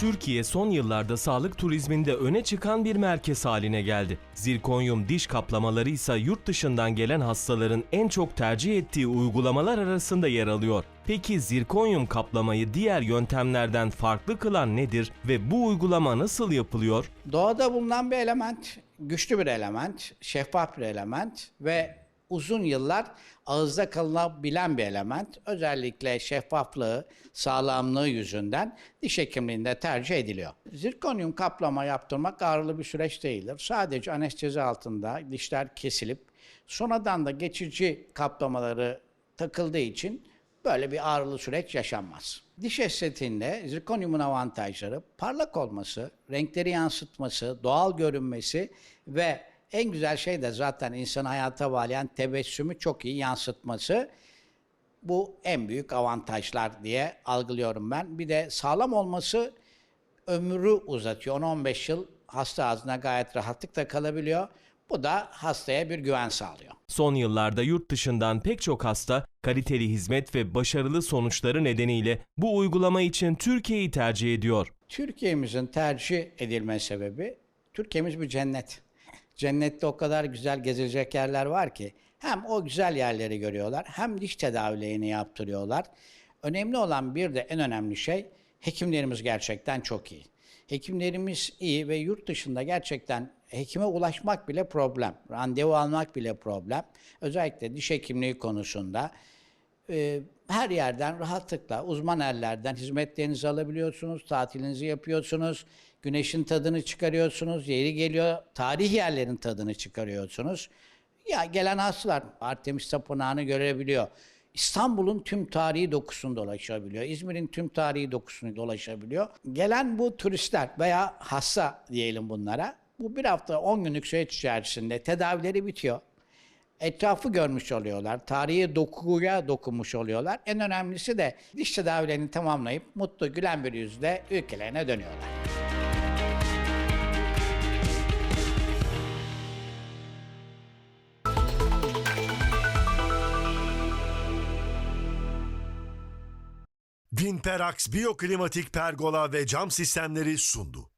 Türkiye son yıllarda sağlık turizminde öne çıkan bir merkez haline geldi. Zirkonyum diş kaplamaları ise yurt dışından gelen hastaların en çok tercih ettiği uygulamalar arasında yer alıyor. Peki zirkonyum kaplamayı diğer yöntemlerden farklı kılan nedir ve bu uygulama nasıl yapılıyor? Doğada bulunan bir element, güçlü bir element, şeffaf bir element ve uzun yıllar ağızda kalınabilen bir element. Özellikle şeffaflığı, sağlamlığı yüzünden diş hekimliğinde tercih ediliyor. Zirkonyum kaplama yaptırmak ağrılı bir süreç değildir. Sadece anestezi altında dişler kesilip sonradan da geçici kaplamaları takıldığı için böyle bir ağrılı süreç yaşanmaz. Diş estetiğinde zirkonyumun avantajları parlak olması, renkleri yansıtması, doğal görünmesi ve en güzel şey de zaten insan hayata bağlayan tebessümü çok iyi yansıtması. Bu en büyük avantajlar diye algılıyorum ben. Bir de sağlam olması ömrü uzatıyor. 10-15 yıl hasta ağzına gayet rahatlıkla kalabiliyor. Bu da hastaya bir güven sağlıyor. Son yıllarda yurt dışından pek çok hasta kaliteli hizmet ve başarılı sonuçları nedeniyle bu uygulama için Türkiye'yi tercih ediyor. Türkiye'mizin tercih edilme sebebi, Türkiye'miz bir cennet. Cennette o kadar güzel gezilecek yerler var ki hem o güzel yerleri görüyorlar hem diş tedavilerini yaptırıyorlar. Önemli olan bir de en önemli şey hekimlerimiz gerçekten çok iyi. Hekimlerimiz iyi ve yurt dışında gerçekten hekime ulaşmak bile problem. Randevu almak bile problem. Özellikle diş hekimliği konusunda e, her yerden rahatlıkla uzman ellerden hizmetlerinizi alabiliyorsunuz, tatilinizi yapıyorsunuz, güneşin tadını çıkarıyorsunuz, yeri geliyor tarih yerlerin tadını çıkarıyorsunuz. Ya gelen hastalar Artemis Tapınağı'nı görebiliyor. İstanbul'un tüm tarihi dokusunu dolaşabiliyor. İzmir'in tüm tarihi dokusunu dolaşabiliyor. Gelen bu turistler veya hasta diyelim bunlara. Bu bir hafta 10 günlük süreç içerisinde tedavileri bitiyor etrafı görmüş oluyorlar. Tarihi dokuya dokunmuş oluyorlar. En önemlisi de diş tedavilerini tamamlayıp mutlu gülen bir yüzle ülkelerine dönüyorlar. Vinperax Biyoklimatik Pergola ve Cam Sistemleri sundu.